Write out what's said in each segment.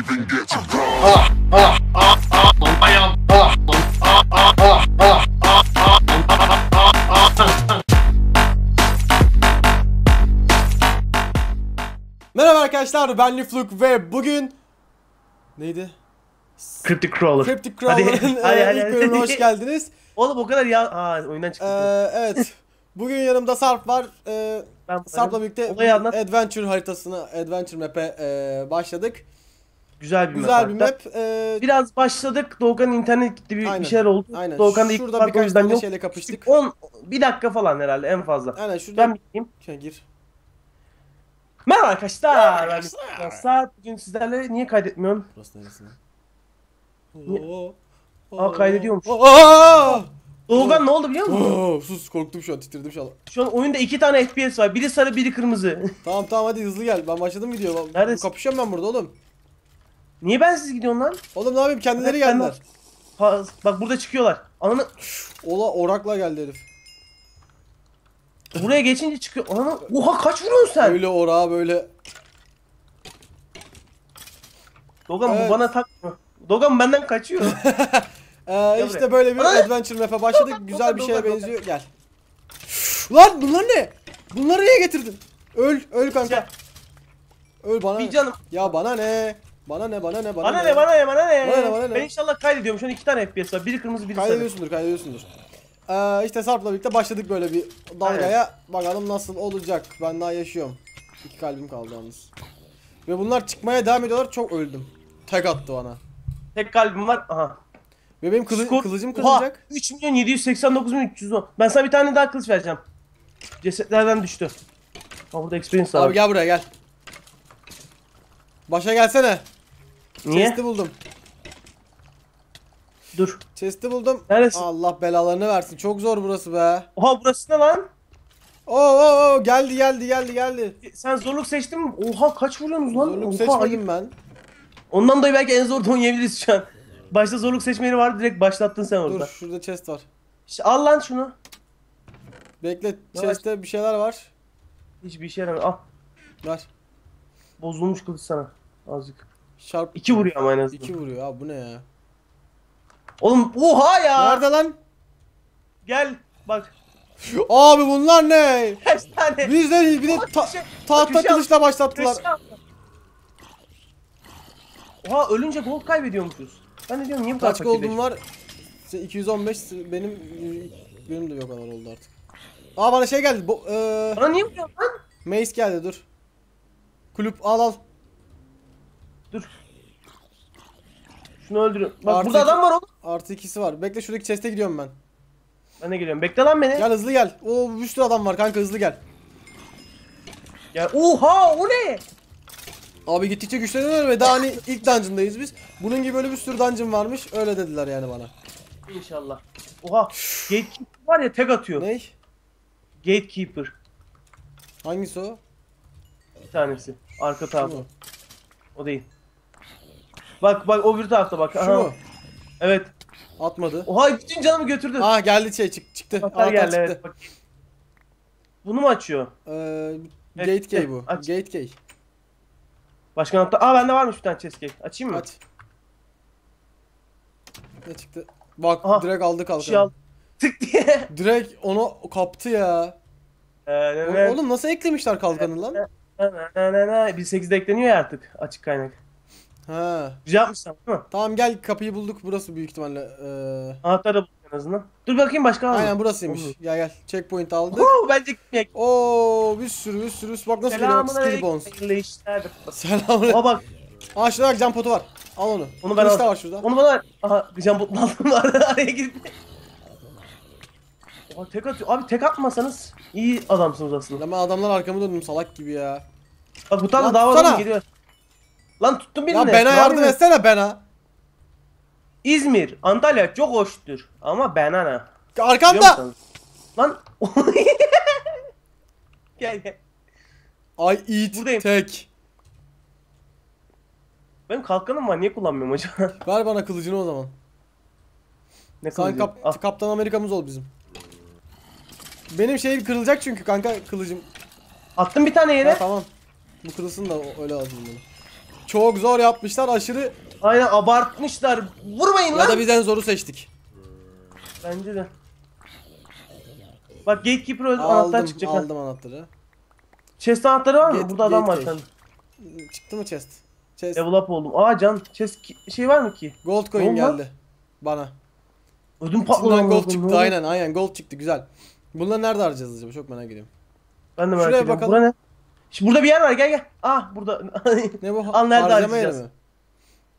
even get to run. Merhaba arkadaşlar ben Lifluk ve bugün neydi? Cryptic Crawler. Cryptic Hadi, Crawler'ın hadi, e, hadi, ilk hadi. bölümüne hoş geldiniz. Oğlum o kadar ya... Aa oyundan çıktı. Ee, evet. Bugün yanımda Sarp var. Ee, ben Sarp'la birlikte. Adventure haritasına, Adventure map'e e, başladık. Güzel bir Güzel bir hatta. map. Ee, Biraz başladık. Doğukan'ın internet gitti bir, Aynen, bir şeyler oldu. aynen. Doğukan da ilk Şurada fark o yüzden tane yok. şeyle kapıştık. 10 bir dakika falan herhalde en fazla. Aynen şurada. Ben biteyim. Şey, gir. Merhaba arkadaşlar. Ben Saat bugün sizlerle niye kaydetmiyorum? Burası neresi? Oo. Aa, kaydediyormuş. Aa! Doğukan ne oldu biliyor musun? Oo, sus korktum şu an titredim şu an. Şu an oyunda iki tane FPS var. Biri sarı biri kırmızı. Tamam tamam hadi hızlı gel. Ben başladım video. Neredesin? Kapışıyorum ben burada oğlum. Niye ben siz gidiyorsun lan? Oğlum ne yapayım kendileri Evet, ben geldiler. Ha, bak burada çıkıyorlar. Ananı Ola orakla geldi herif. buraya geçince çıkıyor. Ananı oha kaç vuruyorsun sen? Böyle orağa böyle. Dogan Evet. bu bana takmıyor. Dogan benden kaçıyor. Ee, işte buraya. böyle bir adventure map'e başladık. Güzel bir şeye benziyor. Gel. Lan bunlar ne? Bunları niye getirdin? Öl, öl kanka. Öl bana. bir ne? canım. Ya bana ne? Bana ne? Bana ne? Bana, Bana ne bana ne bana ne? Bana ne, bana ne? Ben inşallah kaydediyorum. Şu an iki tane FPS var. Biri kırmızı biri sarı. Kaydediyorsundur, kaydediyorsundur. Ee, işte Sarp'la birlikte başladık böyle bir dalgaya. Bakalım nasıl olacak. Ben daha yaşıyorum. İki kalbim kaldı yalnız. Ve bunlar çıkmaya devam ediyorlar. Çok öldüm. Tek attı bana. Tek kalbim var. Aha. Ve benim kılı- Skor- kılıcım kırılacak. 3 milyon 789 bin 310. Ben sana bir tane daha kılıç vereceğim. Cesetlerden düştü. Ha burada experience var. Abi gel buraya gel. Başa gelsene. Niye? Chest'i buldum. Dur. Chest'i buldum. Neredesin? Allah belalarını versin. Çok zor burası be. Oha burası ne lan? Oo oo oo geldi geldi geldi geldi. Sen zorluk seçtin mi? Oha kaç vuruyorsunuz lan? Zorluk Oha, seçmedim ayıp. ben. Ondan dolayı belki en zor oynayabiliriz şu an. Başta zorluk seçme yeri vardı direkt başlattın sen orada. Dur şurada chest var. İşte al lan şunu. Bekle Ne chest'te bir şeyler var. Hiçbir işe yaramıyor. Al. Ver. Bozulmuş kılıç sana. Azıcık. Şarp. İki vuruyor ama en azından. İki vuruyor abi bu ne ya? Oğlum oha ya. Nerede lan? Gel bak. Abi bunlar ne? Kaç tane. Biz de bir de ta- Köşe- tahta köşe- kılıçla başlattılar. Oha ölünce gold kaybediyormuşuz. Ben de diyorum niye bu kadar Kaç gold'um var? Se- 215 benim benim de yok kadar oldu artık. Aa bana şey geldi. Bu, e, Bana niye vuruyorsun lan? Mace geldi dur. Kulüp al al. Dur. Şunu öldürün. Bak Artık- burada adam var oğlum. Artı ikisi var. Bekle şuradaki chest'e gidiyorum ben. Ben de geliyorum. Bekle lan beni. Gel hızlı gel. Oo bir sürü adam var kanka hızlı gel. Gel. Oha o ne? Abi gittikçe güçleniyor ve daha hani ilk dungeon'dayız biz. Bunun gibi böyle bir sürü dungeon varmış. Öyle dediler yani bana. İnşallah. Oha. Gatekeeper var ya tek atıyor. Ney? Gatekeeper. Hangisi o? Bir tanesi. Arka Şu tarafta. mu? O değil. Bak bak o bir tarafta bak. Şu mu? Evet. Atmadı. Oha bütün canımı götürdü. Aa geldi şey çık çıktı. Hatta Anahtar geldi çıktı. evet. Bak. Bunu mu açıyor? Ee, Evet, gate key bu. aç. Gate key. Başka anahtar. Aa bende varmış bir tane chest key. Açayım mı? Aç. Ne çıktı? Bak Aha, direkt aldı Bir şey al. kalkanı. Tık diye. Direkt onu kaptı ya. Ee, Oğlum nasıl eklemişler kalkanı lan? ne- ne- ne- ne- Bir 8'de ekleniyor ya artık açık kaynak. Ha. Güzel değil mi? Tamam gel kapıyı bulduk. Burası büyük ihtimalle. Ee, Anahtarı bulduk en azından. Dur bakayım başka var mı? aynen burasıymış. Olur. Gel gel. Checkpoint aldık. Huu, bence gitmeyek. Oo bir sürü bir sürü. Bak nasıl geliyor? Skill bones. Selamünaleyküm. Aa bak Aa şurada bak cam potu var. Al onu. Onu ben aldım. var şurada. onu bana ver. Aha jambotun aldım var araya girdi. Oha tek atıyor. Abi tek atmasanız iyi adamsınız aslında. Ben adamlar arkamı döndüm salak gibi ya. Bak bu tane daha var geliyor. Lan tuttum birini. Ya Bena yardım etsene Bena. İzmir, Antalya çok hoştur. Ama Bena ne? Musunuz? Lan. gel gel. Ay eat Buradayım. tek. Benim kalkanım var niye kullanmıyorum acaba? Ver bana kılıcını o zaman. ne Sen kılıcı? kap Al. Kaptan Amerika'mız ol bizim. Benim şey kırılacak çünkü kanka kılıcım. Attım bir tane yere. Ha, tamam. Bu kırılsın da öyle aldım bunu. Çok zor yapmışlar aşırı Aynen abartmışlar. Vurmayın ya lan. da biz en zoru seçtik. Bence de. Bak gatekeeper öldü anahtar Aldım çıkacak. ha. aldım anahtarı. Chest anahtarı var mı? Gate- Burada adam var gate sen. Çıktı mı chest? Chest. Level up oldum. Aa can chest şey var mı ki? Gold coin lan? geldi. Bana. Ödüm patladı. Amına gold çıktı ne aynen aynen gold çıktı güzel. Bunları nerede harcayacağız acaba çok merak ediyorum. Ben de merak Şuraya ediyorum. bakalım. Bura ne? Şimdi burada bir yer var gel gel. Ah burada. Ne bu? Al, nerede Harcama yeri harcayacağız? mi?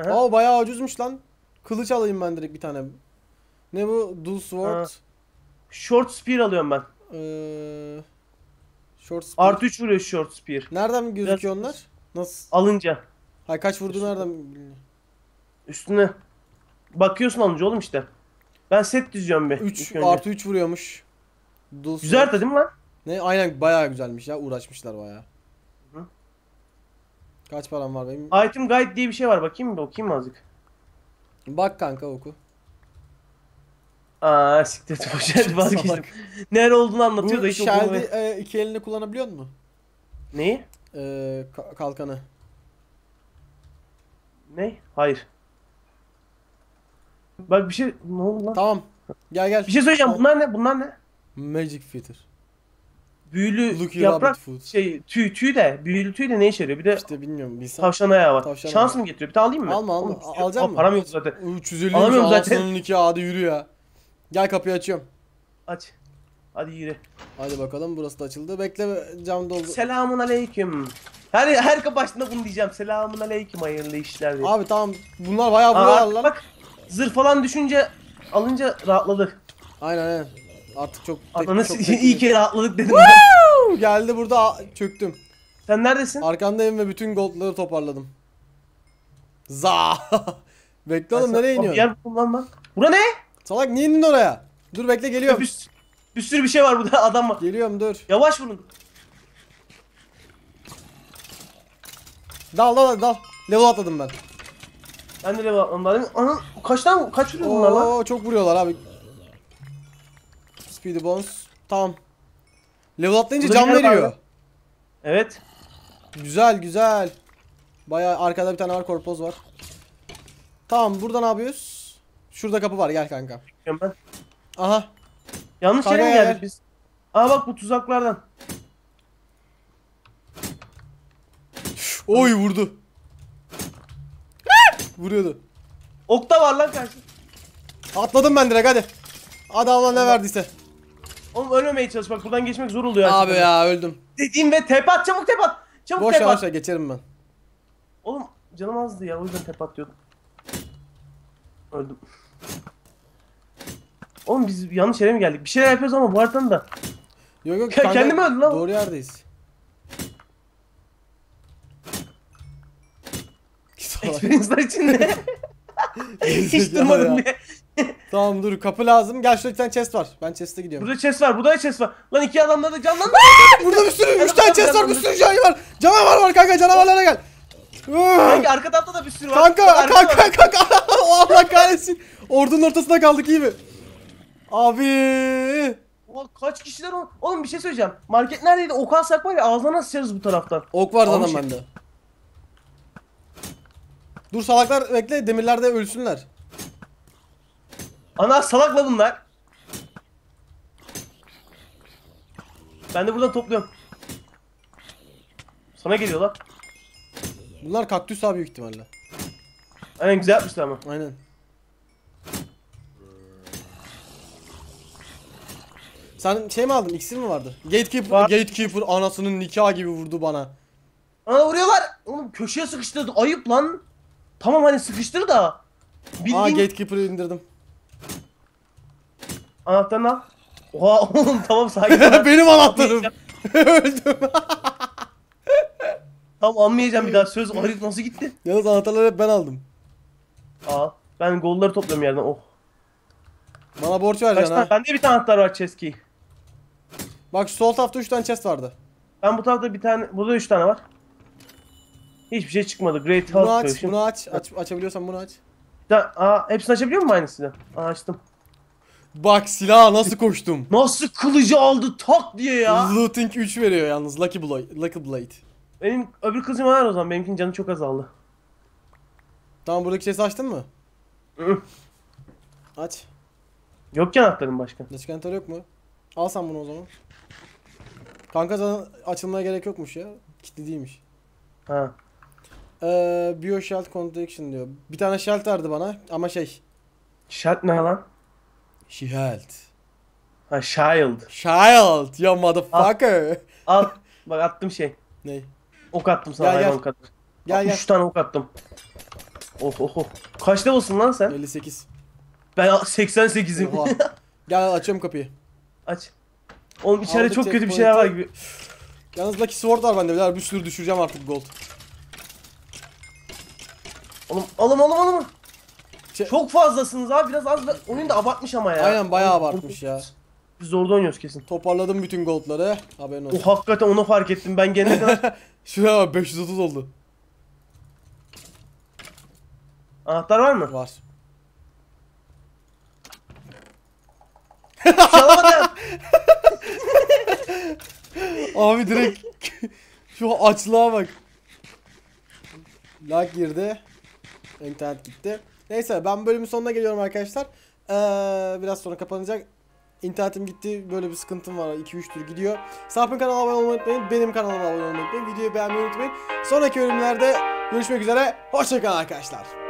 Aha. Aa bayağı ucuzmuş lan. Kılıç alayım ben direkt bir tane. Ne bu? Dual sword. Ha. Short spear alıyorum ben. Ee, short spear. Artı 3 vuruyor short spear. Nereden gözüküyor Biraz- onlar? Nasıl? Alınca. Hay kaç vurdu nereden? bilmiyorum. Üstüne. Bakıyorsun alınca oğlum işte. Ben set düzüyorum bir. 3 ilk önce. artı 3 vuruyormuş. Dual Güzel de değil mi lan? Ne aynen bayağı güzelmiş ya uğraşmışlar bayağı. Kaç param var benim? Item guide diye bir şey var. Bakayım mı? Okuyayım mı azıcık? Bak kanka oku. Aa siktir et boş ver vazgeçtim. Nere olduğunu anlatıyor da Bu hiç Shelby okumayı. e, iki elini kullanabiliyor mu? Neyi? E, ka- kalkanı. Ne? Hayır. Bak bir şey ne oldu lan? Tamam. Gel gel. Bir şey söyleyeceğim. Bunlar ne? Bunlar ne? Magic Fitter. Büyülü Lucky yaprak şey tüy tüy de büyülü tüy de ne işe yarıyor? Bir de İşte bilmiyorum bilsem. tavşan ayağı var. Tavşan Şans mı getiriyor? Bir tane alayım mı? Alma, alma. Oğlum, Al- alacak Aa, mısın? Param yok zaten. 350 Alamıyorum zaten. zaten. iki hadi yürü ya. Gel kapıyı açıyorum. Aç. Hadi yürü. Hadi bakalım burası da açıldı. Bekle cam doldu. Selamun aleyküm. Her her kapı başında bunu diyeceğim. Selamun aleyküm hayırlı işler diye. Abi tamam bunlar bayağı vuruyorlar lan. bak zırh falan düşünce alınca rahatladık. Aynen aynen. Artık çok Ananı çok iyi ki rahatladık dedim. ben. Geldi burada çöktüm. Sen neredesin? Arkandayım ve bütün goldları toparladım. Za. Bekle oğlum nereye Aa, Bir iniyorsun? yer ben. Bura ne? Salak niye indin oraya? Dur bekle geliyorum. Bir, bir sürü bir şey var burada adam var. Geliyorum dur. Yavaş vurun. Dal dal dal. Level atladım ben. Ben de level atladım. Anam kaç tane kaç vuruyor bunlar lan? Oo çok vuruyorlar abi. Speedy Bones. Tamam. Level atlayınca Burada can veriyor. mı? Evet. Güzel güzel. Bayağı arkada bir tane var korpoz var. Tamam burada ne yapıyoruz? Şurada kapı var gel kanka. Ben. Aha. Yanlış yere mi Kanka, geldik gel. biz? Aa bak bu tuzaklardan. Oy vurdu. Vuruyordu. Okta var lan karşı. Atladım ben direkt hadi. Hadi Allah ne verdiyse. Oğlum ölmemeye çalış bak buradan geçmek zor oluyor. Abi gerçekten. ya öldüm. Dediğim ve tep at çabuk tep at. Çabuk Boş tep at. boş geçerim ben. Oğlum canım azdı ya o yüzden tep atıyordum. Öldüm. Oğlum biz yanlış yere mi geldik? Bir şeyler yapıyoruz ama bu haritanın da. Yok yok kanka, kendi mi öldün lan? Doğru yerdeyiz. Experience'lar içinde. Hiç durmadım diye. Tamam dur kapı lazım. Gel şurada bir tane chest var. Ben chest'e gidiyorum. Burada chest var, burada da chest var. Lan iki adamda da canlandı. Burada bir sürü 3 Yanımda, tane chest var. Bir sürü canavar. Canavar var kanka canavarlara gel. Kanka arka tarafta da bir sürü var. Kanka arkada kanka var. kanka. Allah kahretsin. Ordunun ortasında kaldık iyi mi? Abi. Ulan kaç kişiler o? Oğlum bir şey söyleyeceğim. Market neredeydi? Ok alsak var ya ağzına sıçarız bu taraftan. Ok var zaten bende. Dur salaklar bekle demirlerde ölsünler. Ana salakla bunlar. Ben de buradan topluyorum. Sana geliyorlar. Bunlar kaktüs abi büyük ihtimalle. Aynen güzel yapmışlar ama. Aynen. Sen şey mi aldın? İksir mi vardı? Gatekeeper, Var. Gatekeeper anasının nikah gibi vurdu bana. Ana vuruyorlar. Oğlum köşeye sıkıştırdı. Ayıp lan. Tamam hani sıkıştır da. Aa Bildiğin Gatekeeper'ı indirdim. Anahtarını al. Oha oğlum tamam sakin ol. Benim anahtarım. Öldüm. Tamam almayacağım bir daha söz. Arif nasıl gitti? Yalnız anahtarları hep ben aldım. Al. Ben golları topluyorum yerden. Oh. Bana borç vereceksin ha. Bende bir tane anahtar var chest key. Bak şu sol tarafta 3 tane chest vardı. Ben bu tarafta bir tane, burada üç tane var. Hiçbir şey çıkmadı. Great Bunu Health aç, Potion. bunu aç. aç. Açabiliyorsan bunu aç. Tane- aa, hepsini açabiliyor muyum aynısını? Aa, açtım. Bak silah nasıl koştum. Nasıl kılıcı aldı tak diye ya. Looting 3 veriyor yalnız Lucky Blade. Lucky Blade. Benim öbür kılıcım var o zaman. Benimkinin canı çok azaldı. Tamam buradaki sesi açtın mı? Aç. Yok ki anahtarın başka. Deskantar yok mu? Al sen bunu o zaman. Kanka zaten açılmaya gerek yokmuş ya. Kitli değilmiş. Ha. Ee, Bio Shell Contraction diyor. Bir tane shell verdi bana ama şey. Shard ne lan? Shield. Ha Child. Child. Ya motherfucker. Al. Bak attım şey. ne? Ok attım sana Gel, gel. hayvan kadar. Gel gel. 3 tane ok attım. Oh oh oh. Kaç level'sın lan sen? 58. Ben 88'im. Oha. Gel açıyorum kapıyı. Aç. Oğlum içeride Aldık çok kötü bir şeyler var gibi. Yalnız Lucky Sword var bende. Beyler bir sürü düşüreceğim artık gold. Oğlum oğlum oğlum oğlum. Şey- Çok fazlasınız abi biraz az ver- oyun da abartmış ama ya. Aynen, bayağı abartmış ya. Biz zorda oynuyoruz kesin. Toparladım bütün goldları. Haberin olsun. O hakikaten onu fark ettim ben gelene kadar. Şuraya bak 530 oldu. Anahtar var mı? Var. Çalamadım. Abi direkt şu açlığa bak. Lag girdi. İnternet gitti. Neyse ben bölümün sonuna geliyorum arkadaşlar. Ee, biraz sonra kapanacak. İnternetim gitti. Böyle bir sıkıntım var. 2-3 tur gidiyor. Sarp'ın kanalına abone olmayı unutmayın. Benim kanalıma abone olmayı unutmayın. Videoyu beğenmeyi unutmayın. Sonraki bölümlerde görüşmek üzere. Hoşçakalın arkadaşlar.